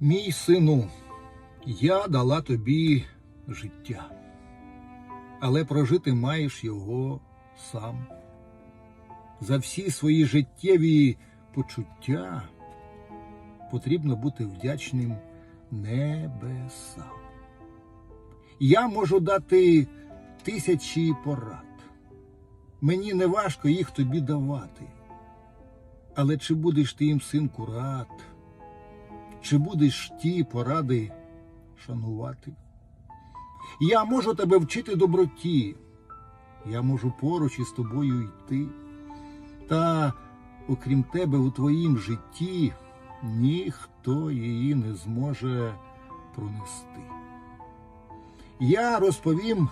Мій сину, я дала тобі життя, але прожити маєш його сам. За всі свої життєві почуття потрібно бути вдячним небесам. Я можу дати тисячі порад. Мені не важко їх тобі давати. Але чи будеш ти їм, синку, рад? Чи будеш ті поради шанувати? Я можу тебе вчити доброті, я можу поруч із тобою йти. Та окрім тебе у твоїм житті ніхто її не зможе пронести. Я розповім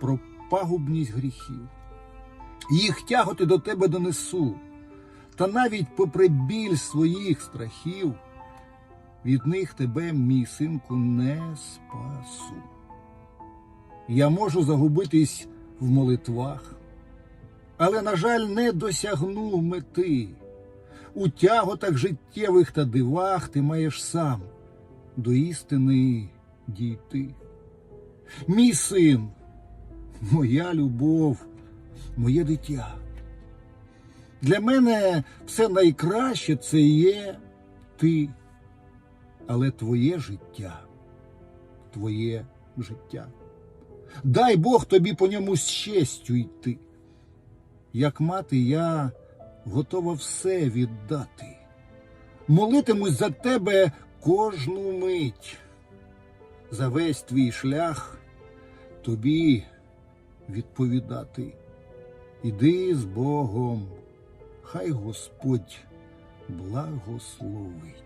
про пагубність гріхів. Їх тяготи до тебе донесу. Та навіть попри біль своїх страхів, від них тебе, мій синку, не спасу. Я можу загубитись в молитвах, але, на жаль, не досягну мети. У тяготах життєвих та дивах ти маєш сам до істини дійти. Мій син, моя любов, моє дитя. Для мене все найкраще це є ти, але твоє життя, твоє життя. Дай Бог тобі по ньому з честю йти. Як мати, я готова все віддати. Молитимусь за тебе кожну мить. За весь твій шлях тобі відповідати. Іди з Богом, хай Господь благословить.